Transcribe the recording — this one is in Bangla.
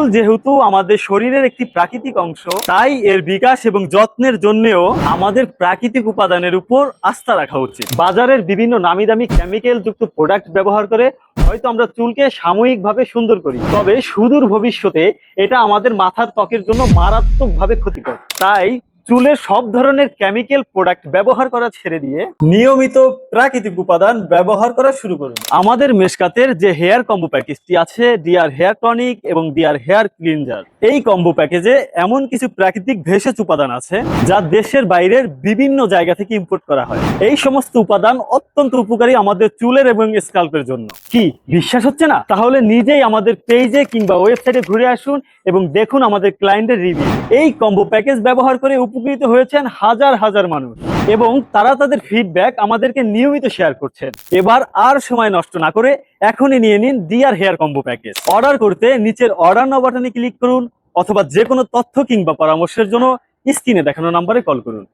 চুল যেহেতু আমাদের শরীরের একটি প্রাকৃতিক অংশ, তাই এর বিকাশ এবং যত্নের জন্যেও আমাদের প্রাকৃতিক উপাদানের উপর আস্থা রাখা উচিত। বাজারের বিভিন্ন নামি দামি কেমিক্যাল যুক্ত প্রোডাক্ট ব্যবহার করে হয়তো আমরা চুলকে সাময়িকভাবে সুন্দর করি, তবে সুদূর ভবিষ্যতে এটা আমাদের মাথার ত্বকের জন্য মারাত্মকভাবে ক্ষতিকর। তাই চুলের সব ধরনের কেমিক্যাল প্রোডাক্ট ব্যবহার করা ছেড়ে দিয়ে নিয়মিত প্রাকৃতিক উপাদান ব্যবহার করা শুরু করুন। আমাদের মেশকাতের যে হেয়ার কম্বো প্যাকেজটি আছে, ডিয়ার হেয়ার টনিক এবং ডিয়ার হেয়ার ক্লিনজার। এই কম্বো প্যাকেজে এমন কিছু প্রাকৃতিক ভেষজ উপাদান আছে যা দেশের বাইরের বিভিন্ন জায়গা থেকে ইম্পোর্ট করা হয়। এই সমস্ত উপাদান অত্যন্ত উপকারী আমাদের চুলের এবং স্কাল্পের জন্য। কি, বিশ্বাস হচ্ছে না? তাহলে নিজেই আমাদের পেজে কিংবা ওয়েবসাইটে ঘুরে আসুন এবং দেখুন আমাদের ক্লায়েন্টের রিভিউ এই কম্বো প্যাকেজ ব্যবহার করে উপকৃত হয়েছেন হাজার হাজার মানুষ এবং তারা তাদের ফিডব্যাক আমাদেরকে নিয়মিত শেয়ার করছেন। এবার আর সময় নষ্ট না করে এখনই নিয়ে নিন dear hair combo package order করতে নিচের অর্ডার নাও বাটনে ক্লিক করুন অথবা যে কোনো তথ্য কিংবা পরামর্শের জন্য স্ক্রিনে দেখানো নাম্বারে কল করুন।